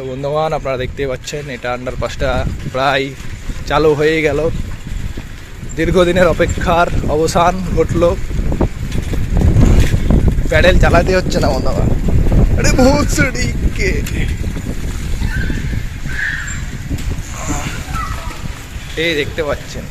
তো বন্ধুগণ, আপনারা দেখতে পাচ্ছেন, এটা আন্ডারপাসটা প্রায় চালু হয়ে গেল। দীর্ঘদিনের অপেক্ষার অবসান ঘটলো। প্যাডেল চালাতে হচ্ছে না, বন্ধুগণ। আরে ভুসড়িকে এই দেখতে পাচ্ছেন।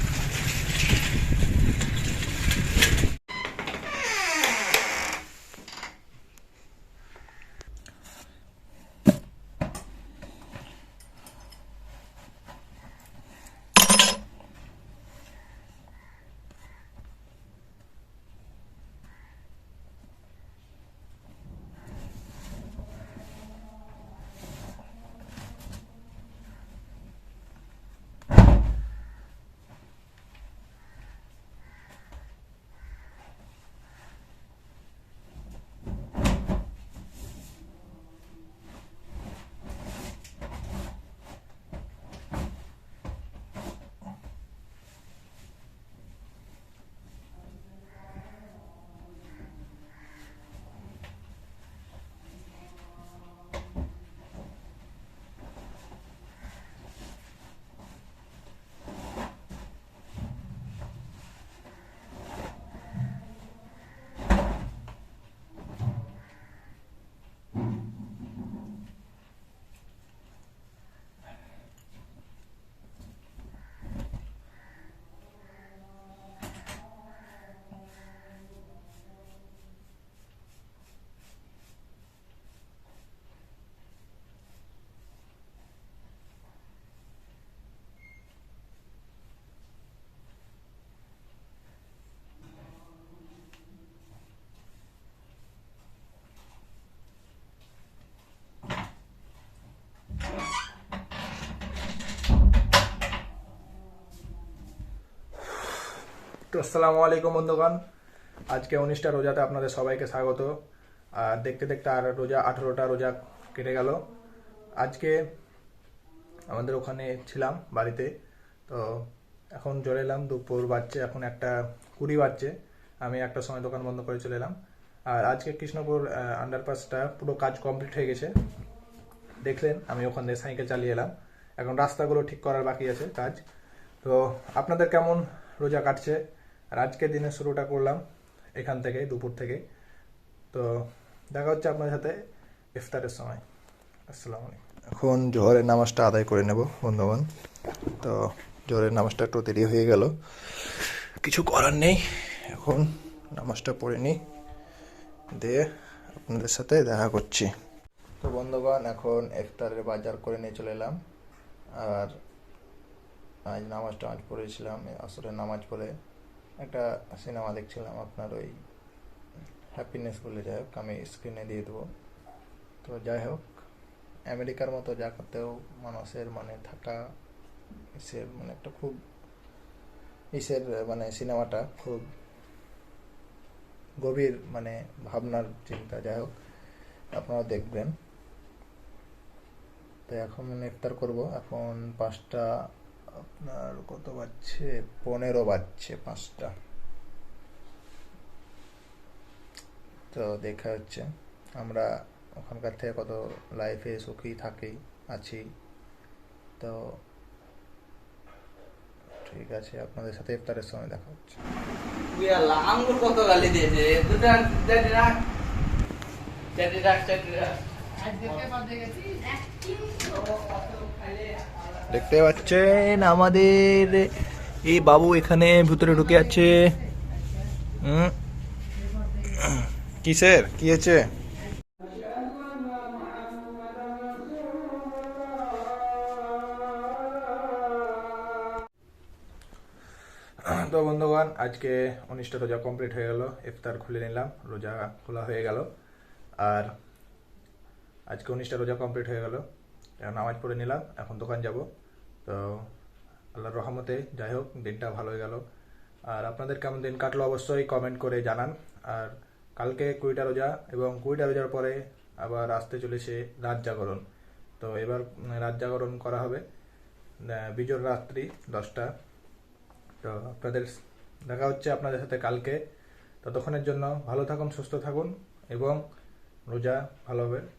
তো আসসালামু আলাইকুম বন্ধুগণ। আজকে উনিশটা রোজাতে আপনাদের সবাইকে স্বাগত। আর দেখতে দেখতে আর রোজা, আঠেরোটা রোজা কেটে গেল। আজকে আমাদের ওখানে ছিলাম বাড়িতে। তো এখন চলে এলাম, দুপুর বাজছে, এখন একটা কুড়ি বাজছে। আমি একটা সময় দোকান বন্ধ করে চলে এলাম। আর আজকে কৃষ্ণপুর আন্ডারপাসটা পুরো কাজ কমপ্লিট হয়ে গেছে। দেখলেন, আমি ওখান থেকে সাইকেল চালিয়ে এলাম। এখন রাস্তাগুলো ঠিক করার বাকি আছে কাজ। তো আপনাদের কেমন রোজা কাটছে? আর আজকের দিনের শুরুটা করলাম এখান থেকে, দুপুর থেকে। তো দেখা হচ্ছে আপনার সাথে ইফতারের সময়। আসসালামু আলাইকুম। এখন জোহরের নামাজটা আদায় করে নেব, বন্ধুগণ। তো জোহরের নামাজটা একটু দেরি হয়ে গেল। কিছু করার নেই। এখন নামাজটা পড়ে নিই। দিয়ে আপনাদের সাথে দেখা করছি। তো বন্ধুগণ, এখন ইফতারের বাজার করে নিয়ে চলে এলাম। আর আজ নামাজ টামাজ পড়েছিলাম, আসরের নামাজ পড়ে। একটা সিনেমা দেখছিলাম আপনার ওই হ্যাপিনেস বলে, যাই হোক, আমি স্ক্রিনে দিয়ে দেবো। তো যাই হোক, আমেরিকার মতো জায়গাতেও মানুষের মানে থাকা ইসের মানে একটা খুব ইসের মানে সিনেমাটা খুব গভীর মানে ভাবনার চিন্তা। যাই হোক, আপনারা দেখবেন। তো এখন ইফতার করব। এখন পাঁচটা আপনার কত বাজছে? পনেরো বাজছে পাঁচটা। তো দেখা হচ্ছে। আমরা ওখানকার থেকে কত লাইফে সুখী থাকি, আছি। তো ঠিক আছে, আপনাদের সাথে ইফতারের সময় দেখা হচ্ছে। আঙ্গুর কত গালি দিয়েছে? দুটা দেখতে পাচ্ছেন আমাদের এই বাবু এখানে ভিতরে ঢুকে আছে। কিসের? কি হয়েছে? তো বন্ধুগণ, আজকে উনিশটা রোজা কমপ্লিট হয়ে গেল। ইফতার খুলে নিলাম। রোজা খোলা হয়ে গেল। আর আজকে উনিশটা রোজা কমপ্লিট হয়ে গেল। নামাজ পড়ে নিলাম, এখন দোকান যাব। তো আল্লাহর রহমতে যাই হোক, দিনটা ভালো হয়ে গেল। আর আপনাদের কেমন দিন কাটলো অবশ্যই কমেন্ট করে জানান। আর কালকে কুড়িটা রোজা এবং কুড়িটা রোজার পরে আবার আসতে চলেছে রাত জাগরণ। তো এবার রাত জাগরণ করা হবে বিজোর রাত্রি দশটা। তো আপনাদের দেখা হচ্ছে আপনাদের সাথে কালকে। ততক্ষণের জন্য ভালো থাকুন, সুস্থ থাকুন এবং রোজা ভালোভাবে